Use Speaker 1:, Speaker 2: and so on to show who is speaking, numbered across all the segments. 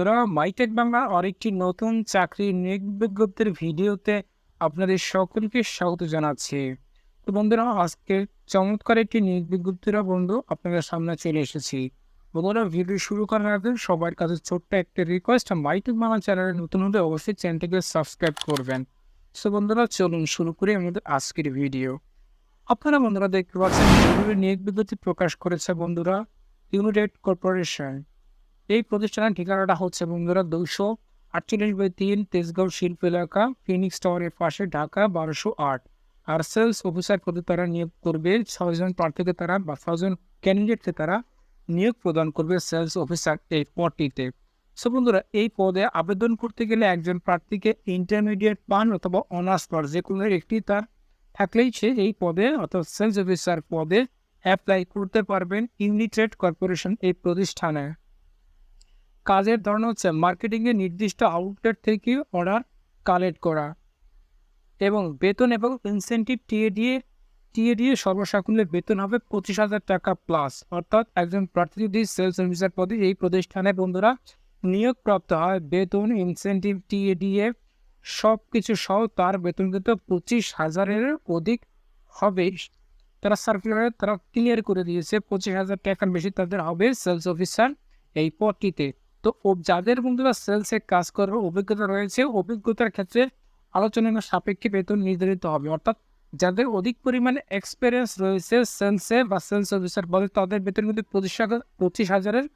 Speaker 1: তোরা মাইটেক বাংলা আরেকটি নতুন চাকরির নিয়োগ বিজ্ঞপ্তির ভিডিওতে আপনাদের সকলকে স্বাগত জানাচ্ছি। তো বন্ধুরা, আজকে চমৎকার একটি নিয়োগ বিজ্ঞপ্তিরা বন্ধু আপনাদের সামনে চলে এসেছি। বন্ধুরা, ভিডিও শুরু করার আগে সবার কাছে ছোট্ট একটা রিকোয়েস্ট মাইটেক বাংলা চ্যানেলে নতুন হলে অবশ্যই চ্যানেলটিকে সাবস্ক্রাইব করবেন। সো বন্ধুরা, চলুন শুরু করি আমাদের আজকের ভিডিও আপনারা বন্ধুরা দেখতে পাচ্ছেন নিয়োগ বিজ্ঞপ্তি প্রকাশ করেছে বন্ধুরা? ইউনাইটেড কর্পোরেশন এই প্রতিষ্ঠানের ঠিকানাটা হচ্ছে বন্ধুরা দুশো আটচল্লিশ বাই তিন তেজগাঁও শিল্প এলাকা, ফিনিক্স টাওয়ারের পাশে ঢাকা বারোশো আট। আর সেলস অফিসার পদে তারা নিয়োগ করবে, ছয়জন প্রার্থীকে তারা বা ছয়জন ক্যান্ডিডেটকে তারা নিয়োগ প্রদান করবে সেলস অফিসার এই পদটিতে। সো বন্ধুরা, এই পদে আবেদন করতে গেলে একজন প্রার্থীকে ইন্টারমিডিয়েট পান অথবা অনার্স পার যে কোনো একটি তার থাকলেই সে এই পদে অর্থাৎ সেলস অফিসার পদে অ্যাপ্লাই করতে পারবেন ইউনিটেড কর্পোরেশন এই প্রতিষ্ঠানে। কাজের ধরন হচ্ছে মার্কেটিংয়ের নির্দিষ্ট আউটলেট থেকে অর্ডার কালেক্ট করা এবং বেতন এবং ইনসেন্টিভ টিএ দিয়ে টিএ দিয়ে সর্বসাকুল্যে বেতন হবে পঁচিশ হাজার টাকা প্লাস অর্থাৎ একজন প্রার্থী যদি সেলস অফিসার পদে এই প্রতিষ্ঠানে বন্ধুরা নিয়োগপ্রাপ্ত হয়, বেতন ইনসেন্টিভ টিএ দিয়ে সব কিছু সহ তার বেতন কিন্তু পঁচিশ হাজারের অধিক হবে। তারা সার্কুলারে তারা ক্লিয়ার করে দিয়েছে পঁচিশ হাজার টাকার বেশি তাদের হবে সেলস অফিসার এই পদটিতে। তো যাদের বন্ধুরা সেলসে কাজ করার অভিজ্ঞতা রয়েছে, অভিজ্ঞতার ক্ষেত্রে আলোচনার সাপেক্ষে বেতন নির্ধারিত হবে। অর্থাৎ যাদের অধিক পরিমাণে এক্সপিরিয়েন্স রয়েছে সেলসে বা সেলস অফিসার বলে তাদের বেতন কিন্তু পঁচিশ হাজার, পঁচিশ হাজারের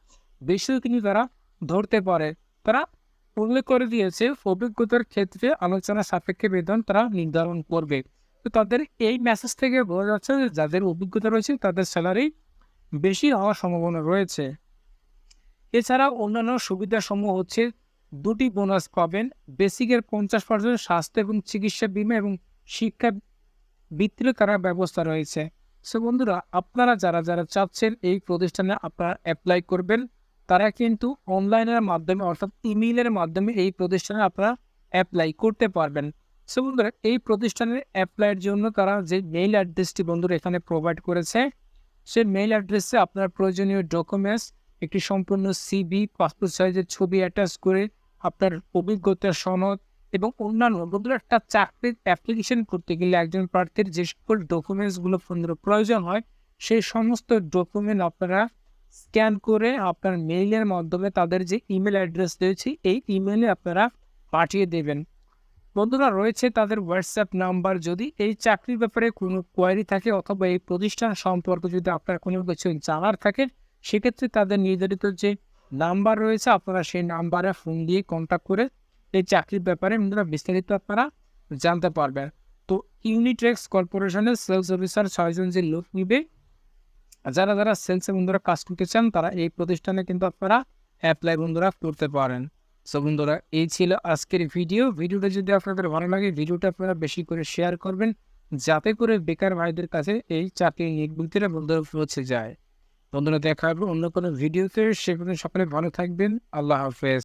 Speaker 1: বেশিও কিন্তু তারা ধরতে পারে। তারা উল্লেখ করে দিয়েছে, অভিজ্ঞতার ক্ষেত্রে আলোচনা সাপেক্ষে বেতন তারা নির্ধারণ করবে। তো তাদের এই মেসেজ থেকে বোঝা যাচ্ছে যে যাদের অভিজ্ঞতা রয়েছে, তাদের স্যালারি বেশি হওয়ার সম্ভাবনা রয়েছে। এছাড়া অন্যান্য সুবিধাসমূহ হচ্ছে দুটি বোনাস পাবেন বেসিকের পঞ্চাশ পার্সেন্ট স্বাস্থ্য এবং চিকিৎসা বিমা এবং শিক্ষা বৃত্তিরও তারা ব্যবস্থা রয়েছে। সো বন্ধুরা, আপনারা যারা যারা চাচ্ছেন এই প্রতিষ্ঠানে আপনারা অ্যাপ্লাই করবেন, তারা কিন্তু অনলাইনের মাধ্যমে অর্থাৎ ইমেইলের মাধ্যমে এই প্রতিষ্ঠানে আপনারা অ্যাপ্লাই করতে পারবেন। সো বন্ধুরা, এই প্রতিষ্ঠানের অ্যাপ্লাইয়ের জন্য তারা যে মেইল অ্যাড্রেসটি বন্ধুরা এখানে প্রোভাইড করেছে, সেই মেইল অ্যাড্রেসে আপনার প্রয়োজনীয় ডকুমেন্টস একটি সম্পূর্ণ সিবি পাসপোর্ট সাইজের ছবি অ্যাটাচ করে আপনার অভিজ্ঞতার সনদ এবং অন্যান্য বন্ধুরা একটা চাকরির অ্যাপ্লিকেশন করতে গেলে একজন প্রার্থীর যে সকল ডকুমেন্টসগুলো বন্ধুরা প্রয়োজন হয়, সেই সমস্ত ডকুমেন্ট আপনারা স্ক্যান করে আপনার মেইলের মাধ্যমে তাদের যে ইমেল অ্যাড্রেস রয়েছে, এই ইমেলে আপনারা পাঠিয়ে দেবেন। বন্ধুরা, রয়েছে তাদের হোয়াটসঅ্যাপ নাম্বার যদি এই চাকরির ব্যাপারে কোনো কোয়ারি থাকে অথবা এই প্রতিষ্ঠান সম্পর্কে যদি আপনার কোনো কিছু জানার থাকে সেক্ষেত্রে তাদের নির্ধারিত যে নাম্বার রয়েছে, আপনারা সেই নাম্বারে ফোন দিয়ে কন্ট্যাক্ট করে এই চাকরির ব্যাপারে বন্ধুরা বিস্তারিত আপনারা জানতে পারবেন। তো ইউনিট্রেক্স কর্পোরেশনের সেলস অফিসার ছয়জন যে লোক নিবে, যারা যারা সেলসে বন্ধুরা কাজ করতে চান, তারা এই প্রতিষ্ঠানে কিন্তু আপনারা অ্যাপ্লাই বন্ধুরা করতে পারেন। সো বন্ধুরা, এই ছিল আজকের ভিডিও ভিডিওটা যদি আপনাদের ভালো লাগে, ভিডিওটা আপনারা বেশি করে শেয়ার করবেন, যাতে করে বেকার ভাইদের কাছে এই চাকরি চাকরির নিয়োগবিজ্ঞপ্তিটা বন্ধুরা পৌঁছে যায়। বন্ধুরা দেখা হবে অন্য কোনো ভিডিওতে সেখানে সকলে ভালো থাকবেন। আল্লাহ হাফেজ।